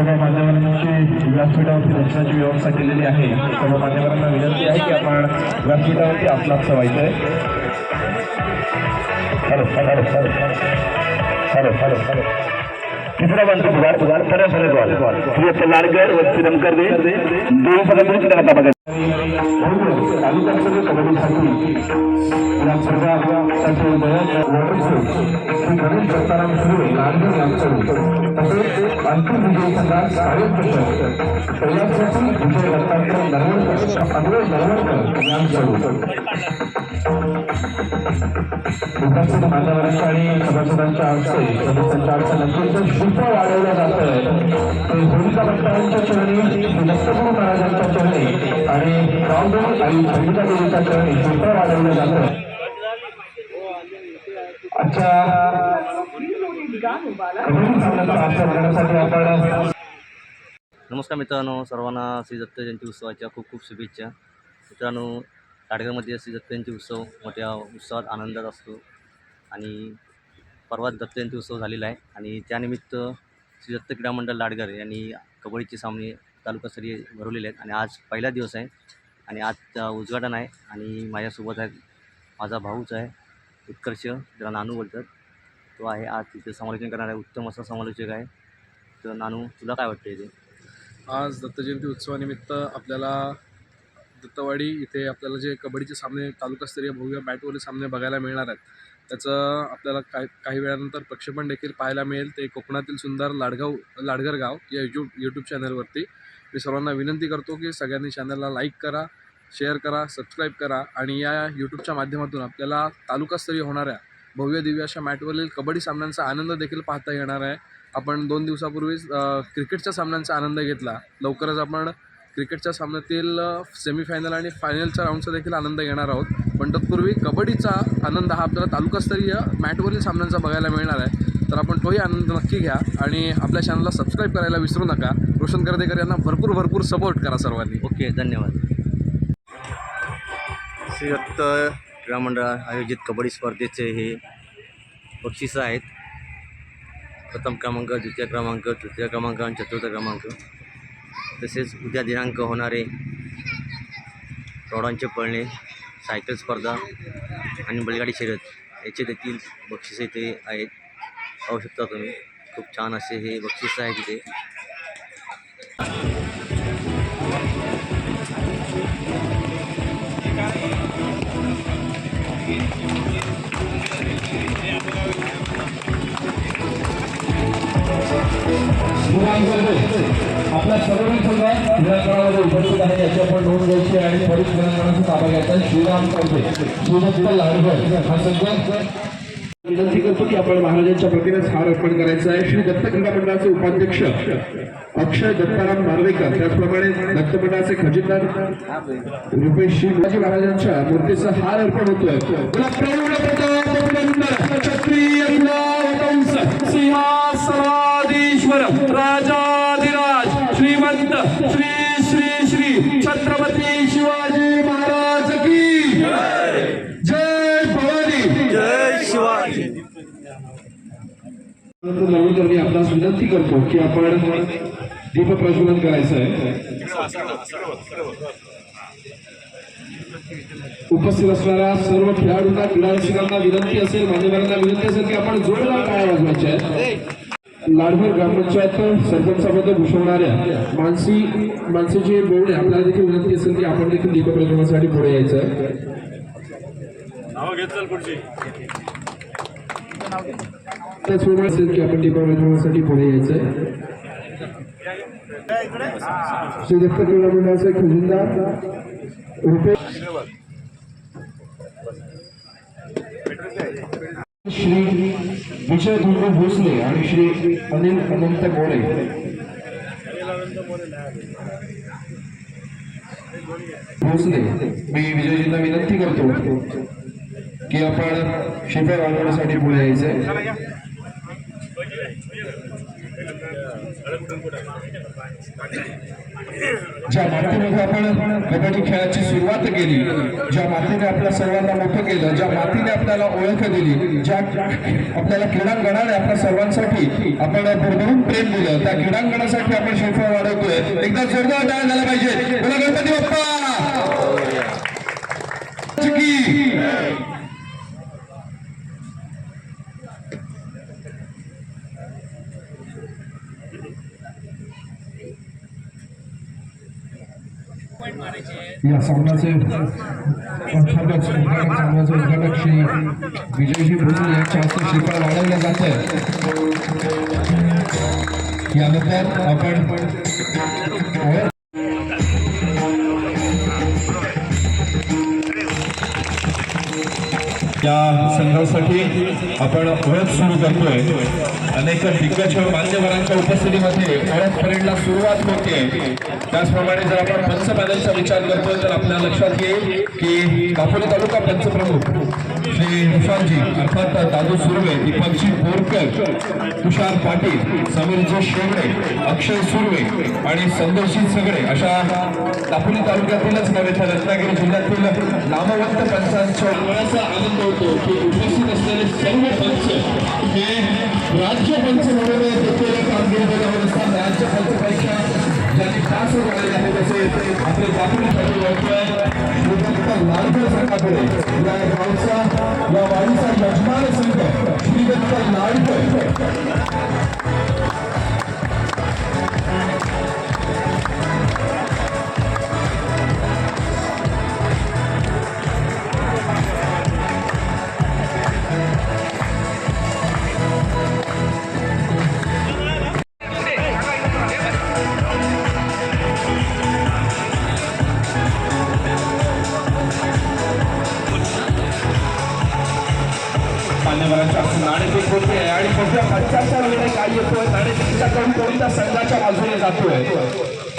सर्व मान्यवरांची व्यासपीठावरती दर्शनाची व्यवस्था केलेली आहे. सर्व मान्यवरांना विनंती आहे की आपण व्यासपीठावरती आपला व्हायचंय hello hello hello hello hello hello तिसरा बंद पुकार पुकार सरळ सरळ बॉल सूर्य व श्रीरंकर दे दोन सगळ्यांनी मिळून त्याला बघा. तालुक्यात कबड्डीसाठी या सर्वांसाठी गणेश दत्ताराम सुरे लांडगे यांचं तसेच अंतिम विजयी संघात साहेब कृष्ण विजय दत्तात्रय नरवणकर अद्वैत नरवणकर यांचं उपस्थित मान्यवरांच्या आणि सभासदांच्या हस्ते सदस्यांच्या हस्ते नंतर शुल्क वाढवलं जातं ते होलिका भट्टांच्या चरणी दत्तगुरू महाराजांच्या चरणी आणि रामदेव आणि संगीता देवीच्या चरणी वाढवलं जातं आजच्या करण्यासाठी आपण नमस्कार मित्रांनो सर्वांना श्री दत्त जयंती उत्सवाच्या खूप खूप शुभेच्छा. मित्रांनो लाडगरमध्ये श्री दत्त जयंती उत्सव मोठ्या उत्सवात आनंदात असतो. आणि परवाच दत्त जयंती उत्सव झालेला आहे. आणि त्यानिमित्त श्री दत्त क्रीडा मंडळ लाडगर यांनी कबड्डीचे सामने तालुकास्तरीय भरवलेले आहेत आणि आज पहिला दिवस आहे आणि आज उद्घाटन आहे आणि माझ्यासोबत आहे माझा भाऊच आहे उत्कर्ष ज्याला नानू बोलतात. तो आहे आज तिथे समालोचन करणारा आहे उत्तम असा समालोचक आहे. तर नानू तुला काय वाटतं इथे आज दत्तजयंती उत्सवानिमित्त आपल्याला दत्तवाडी इथे आपल्याला जे कबड्डीचे सामने तालुकास्तरीय भव्य बॅटवरील सामने बघायला मिळणार आहेत. त्याचं आपल्याला काही काही वेळानंतर प्रक्षेपण देखील पाहायला मिळेल. ते कोकणातील सुंदर लाडगाव लाडगर गाव या यूट्यूब यूट्यूब चॅनलवरती मी सर्वांना विनंती करतो की सगळ्यांनी चॅनलला लाईक करा शेअर करा सबस्क्राईब करा आणि या यूट्यूबच्या माध्यमातून आपल्याला तालुकास्तरीय होणाऱ्या भव्य दिव्य अशा मॅटवरील कबड्डी सामन्यांचा आनंद देखील पाहता येणार आहे. आपण दोन दिवसापूर्वीच क्रिकेटच्या सामन्यांचा आनंद घेतला. लवकरच आपण क्रिकेटच्या सामन्यातील सेमीफायनल आणि फायनलच्या राऊंडचा देखील आनंद घेणार आहोत. पण तत्पूर्वी कबड्डीचा आनंद हा आपल्याला तालुकास्तरीय मॅटवरील सामन्यांचा बघायला मिळणार आहे. तर आपण तोही आनंद नक्की घ्या आणि आपल्या चॅनलला सबस्क्राईब करायला विसरू नका. रोशन करदेकर यांना भरपूर भरपूर सपोर्ट करा सर्वांनी. ओके धन्यवाद. श्री क्रीडामंडळ क्रीडा मंडळ आयोजित कबड्डी स्पर्धेचे हे बक्षिसं आहेत. प्रथम क्रमांक द्वितीय क्रमांक तृतीय क्रमांक आणि चतुर्थ क्रमांक. तसेच उद्या दिनांक होणारे प्रौढांचे पळणे. सायकल स्पर्धा आणि बैलगाडी शर्यत याचे देखील बक्षिसे इथे आहेत. पाहू शकता तुम्ही खूप छान असे हे बक्षीस आहे तिथे आपल्या सर्व संघ क्रीडांगणामध्ये उपस्थित आहे याची आपण नोंद घ्यायची आणि त्वरित क्रीडांगणाचा ताबा घ्यायचा आहे. श्रीराम कर्वे श्रीदत्त लाडकर हा संघ. विनंती करतो की आपण महाराजांच्या प्रतिमेस हार अर्पण करायचा आहे. श्री दत्त क्रीडा मंडळाचे उपाध्यक्ष अक्षय दत्ताराम नार्वेकर त्याचप्रमाणे दत्त मंडळाचे खजिनदार रुपेश श्री शिवाजी महाराजांच्या मूर्तीचा हार अर्पण होतोय. क्षत्रिय सिंहासनाधीश्वर राजाधिराज श्रीमंत श्री श्री श्री छत्रपती शिवाजी महाराज की जय भवानी. जय शिवाजी. म्हणून मी आपणास विनंती करतो की आपण दीप प्रज्वलन करायचं आहे उपस्थित असणाऱ्या सर्व खेळाडूंना क्रीडा रसिकांना विनंती असेल मान्यवरांना विनंती असेल की आपण जोरदार टाळ्या वाजवायच्या आहेत. लाडभर ग्रामपंचायत सरपंचामध्ये भूषवणाऱ्या मानसी मानसीचे बोर्डे आपल्याला देखील विनंती असेल की आपण देखील दीप प्रज्वलनासाठी पुढे यायचं असेल की आपण दीप प्रज्वलनासाठी पुढे यायचं श्री दत्त क्रीडा मंडळाचे खजिनदार रुपेश श्री विजय दुर्ग भोसले आणि श्री अनिल अनंत गोरे भोसले मी विजयजींना विनंती करतो की आपण शिपाई वाढवण्यासाठी पुढे यायचंय. ज्या मातीमध्ये आपण कबड्डी खेळाची सुरुवात केली ज्या मातीने आपल्या सर्वांना मोठं केलं ज्या मातीने आपल्याला ओळख दिली ज्या आपल्याला क्रीडांगणाने आपल्या सर्वांसाठी आपण भरभरून प्रेम दिलं त्या क्रीडांगणासाठी आपण श्रीफळ वाढवतोय. एकदा जोरदार टाळ्या झाला पाहिजे. गणपती बाप्पा की या सामन्याचे अर्थातच सामन्याचे उद्घाटक श्री विजयजी भोसले यांच्या हस्ते शिखर वाढवलं जात यानंतर आपण या संघासाठी आपण ओळख सुरू करतोय. अनेक दिग्गज मान्यवरांच्या उपस्थितीमध्ये ओळख परेडला सुरुवात होते. त्याचप्रमाणे जर आपण पंच पॅनलचा विचार करतोय तर आपल्या लक्षात येईल की दापोली तालुका पंचप्रमुख श्री विशालजी अर्थात दादू सुर्वे दीपकजी बोरकर तुषार पाटील समीरजी शेवडे अक्षय सुर्वे आणि संदर्शित सगळे अशा दापोली तालुक्यातीलच नव्हे तर रत्नागिरी जिल्ह्यातील नामवंत पंचांच्या आनंद होतो की उपस्थित असलेले सर्व पंच हे राज्य पंच म्हणून देखील कामगिरी बजावत असतात राज्य पंचपेक्षा ज्यांनी पास झालेले आहेत तसे आपले दापोली साठी ओळखतोय श्रीदत्त लाडकर संघाकडे या गावचा या वाडीचा यजमान संघ श्रीदत्त लाडकर मान्यवरांच्या नाणेफेक होते आणि मोठ्या पंचाच्या निर्णय काय येतोय. नाणेफेकचा नाणेफेकीच्याकडून कोणत्या संघाच्या बाजूने जातोय?